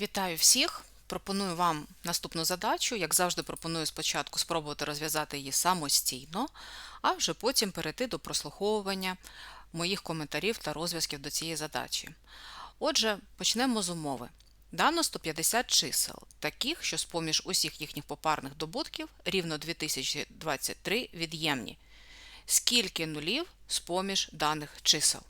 Вітаю всіх! Пропоную вам наступну задачу. Як завжди, пропоную спочатку спробувати розв'язати її самостійно, а вже потім перейти до прослуховування моїх коментарів та розв'язків до цієї задачі. Отже, почнемо з умови. Дано 150 чисел, таких, що з-поміж усіх їхніх попарних добутків рівно 2023 від'ємні. Скільки нулів з-поміж даних чисел?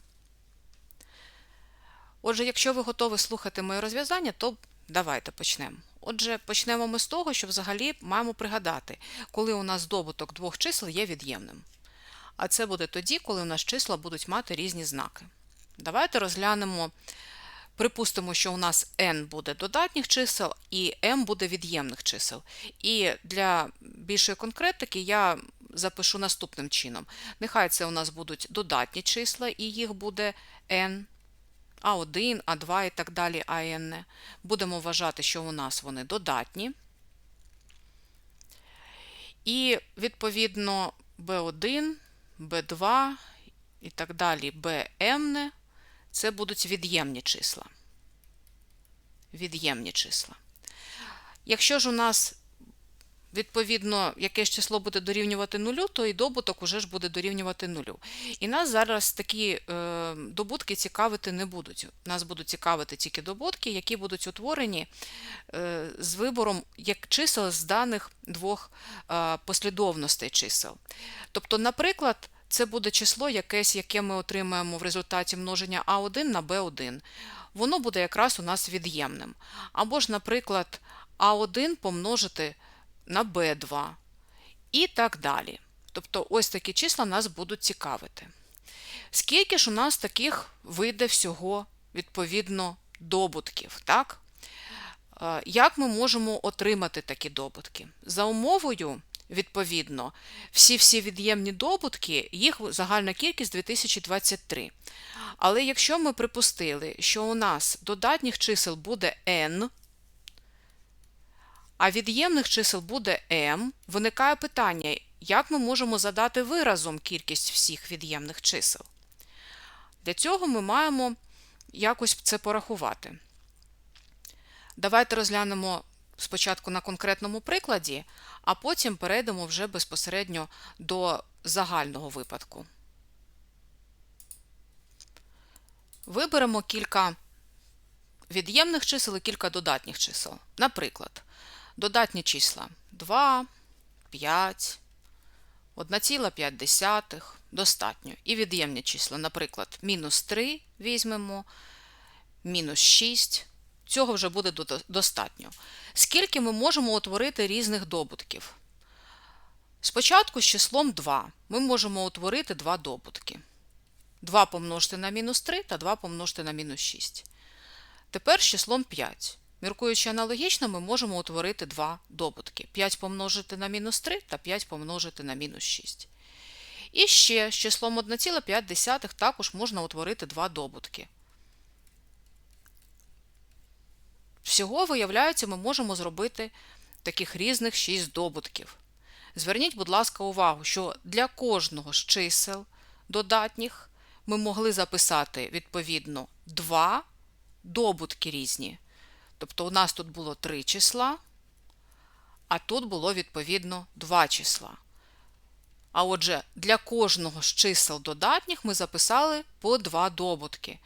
Отже, якщо ви готові слухати моє розв'язання, то давайте почнемо. Отже, почнемо ми з того, що взагалі маємо пригадати, коли у нас добуток двох чисел є від'ємним. А це буде тоді, коли у нас числа будуть мати різні знаки. Давайте розглянемо, припустимо, що у нас n буде додатніх чисел і m буде від'ємних чисел. І для більшої конкретики я запишу наступним чином. Нехай це у нас будуть додатні числа, і їх буде n. А1, А2 і так далі АН. Будемо вважати, що у нас вони додатні. І, відповідно, B1, B2 і так далі BM це будуть від'ємні числа. Від'ємні числа. Якщо ж у нас Відповідно, якесь число буде дорівнювати нулю, то і добуток уже ж буде дорівнювати нулю. І нас зараз такі е, добутки цікавити не будуть. Нас будуть цікавити тільки добутки, які будуть утворені е, з вибором як чисел з даних двох е, послідовностей чисел. Тобто, наприклад, це буде число якесь, яке ми отримаємо в результаті множення А1 на Б1. Воно буде якраз у нас від'ємним. Або ж, наприклад, А1 помножити на b2 і так далі. Тобто ось такі числа нас будуть цікавити. Скільки ж у нас таких вийде всього, відповідно, добутків? так? Е, як ми можемо отримати такі добутки? За умовою, відповідно, всі-всі від'ємні добутки, їх загальна кількість 2023. Але якщо ми припустили, що у нас додатніх чисел буде n, а від'ємних чисел буде m, виникає питання, як ми можемо задати виразом кількість всіх від'ємних чисел. Для цього ми маємо якось це порахувати. Давайте розглянемо спочатку на конкретному прикладі, а потім перейдемо вже безпосередньо до загального випадку. Виберемо кілька від'ємних чисел і кілька додатніх чисел. Наприклад, Додатні числа 2, 5, 1,5 достатньо. І від'ємні числа, наприклад, мінус 3 візьмемо, мінус 6. Цього вже буде достатньо. Скільки ми можемо утворити різних добутків? Спочатку з числом 2 ми можемо утворити два добутки. 2 помножити на мінус 3 та 2 помножити на мінус 6. Тепер з числом 5. Міркуючи аналогічно, ми можемо утворити два добутки. 5 помножити на мінус 3 та 5 помножити на мінус 6. І ще з числом 1,5 також можна утворити два добутки. Всього, виявляється, ми можемо зробити таких різних 6 добутків. Зверніть, будь ласка, увагу, що для кожного з чисел додатніх ми могли записати, відповідно, два добутки різні. Тобто у нас тут було три числа, а тут було відповідно два числа. А отже, для кожного з чисел додатніх ми записали по два добутки.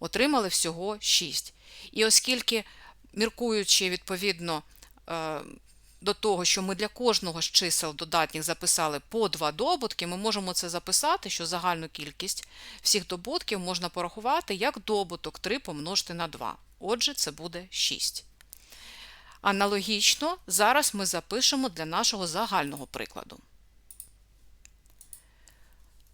Отримали всього 6. І оскільки, міркуючи відповідно е, до того, що ми для кожного з чисел додатніх записали по 2 добутки, ми можемо це записати, що загальну кількість всіх добутків можна порахувати як добуток 3 помножити на 2. Отже, це буде 6. Аналогічно, зараз ми запишемо для нашого загального прикладу.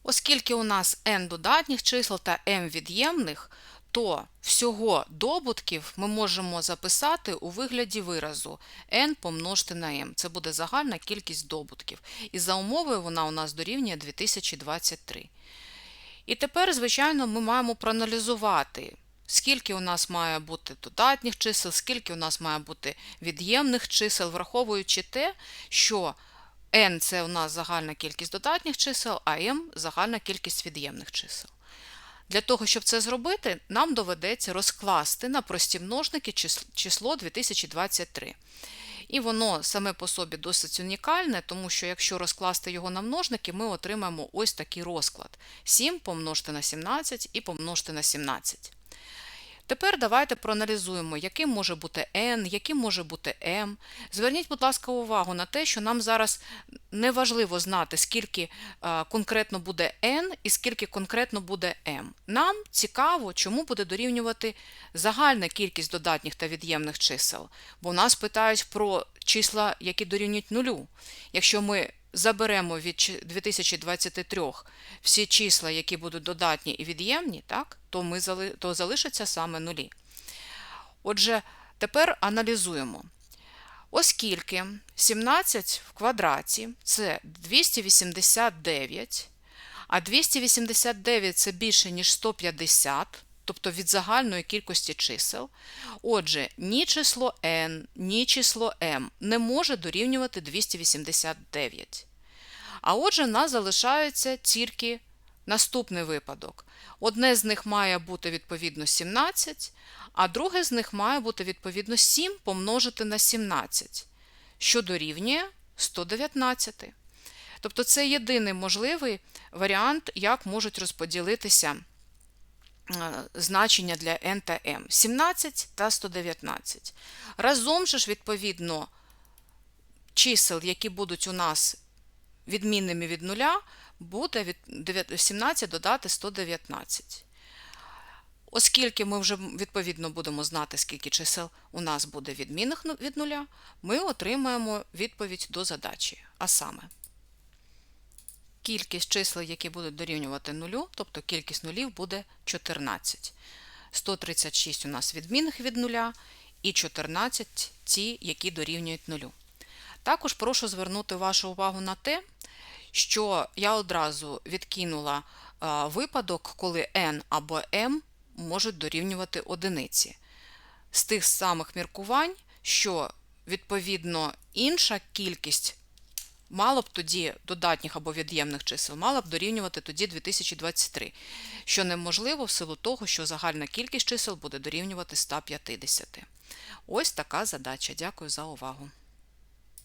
Оскільки у нас n додатніх чисел та m від'ємних, то всього добутків ми можемо записати у вигляді виразу n помножити на m. Це буде загальна кількість добутків. І за умовою вона у нас дорівнює 2023. І тепер, звичайно, ми маємо проаналізувати скільки у нас має бути додатніх чисел, скільки у нас має бути від'ємних чисел, враховуючи те, що n це у нас загальна кількість додатніх чисел, а m загальна кількість від'ємних чисел. Для того, щоб це зробити, нам доведеться розкласти на прості множники число 2023. І воно саме по собі досить унікальне, тому що якщо розкласти його на множники, ми отримаємо ось такий розклад: 7 помножити на 17 і помножити на 17. Тепер давайте проаналізуємо, яким може бути n, яким може бути m. Зверніть, будь ласка, увагу на те, що нам зараз не важливо знати, скільки е, конкретно буде n і скільки конкретно буде m. Нам цікаво, чому буде дорівнювати загальна кількість додатніх та від'ємних чисел. Бо нас питають про числа, які дорівнюють нулю. Якщо ми заберемо від 2023 всі числа, які будуть додатні і від'ємні, так, то, ми, то залишаться саме нулі. Отже, тепер аналізуємо. Оскільки 17 в квадраті це 289, а 289 це більше, ніж 150, тобто від загальної кількості чисел. Отже, ні число n, ні число m не може дорівнювати 289. А отже, нас залишається тільки наступний випадок. Одне з них має бути відповідно 17, а друге з них має бути відповідно 7 помножити на 17, що дорівнює 119. Тобто це єдиний можливий варіант, як можуть розподілитися значення для n та m. 17 та 119. Разом же ж, відповідно, чисел, які будуть у нас відмінними від нуля, буде від 17 додати 119. Оскільки ми вже відповідно будемо знати, скільки чисел у нас буде відмінних ну- від нуля, ми отримаємо відповідь до задачі. А саме, кількість чисел, які будуть дорівнювати нулю, тобто кількість нулів буде 14. 136 у нас відмінних від нуля і 14 ті, які дорівнюють нулю. Також прошу звернути вашу увагу на те, що я одразу відкинула а, випадок, коли n або m можуть дорівнювати одиниці. З тих самих міркувань, що відповідно інша кількість мало б тоді додатніх або від'ємних чисел, мала б дорівнювати тоді 2023, що неможливо в силу того, що загальна кількість чисел буде дорівнювати 150. Ось така задача. Дякую за увагу.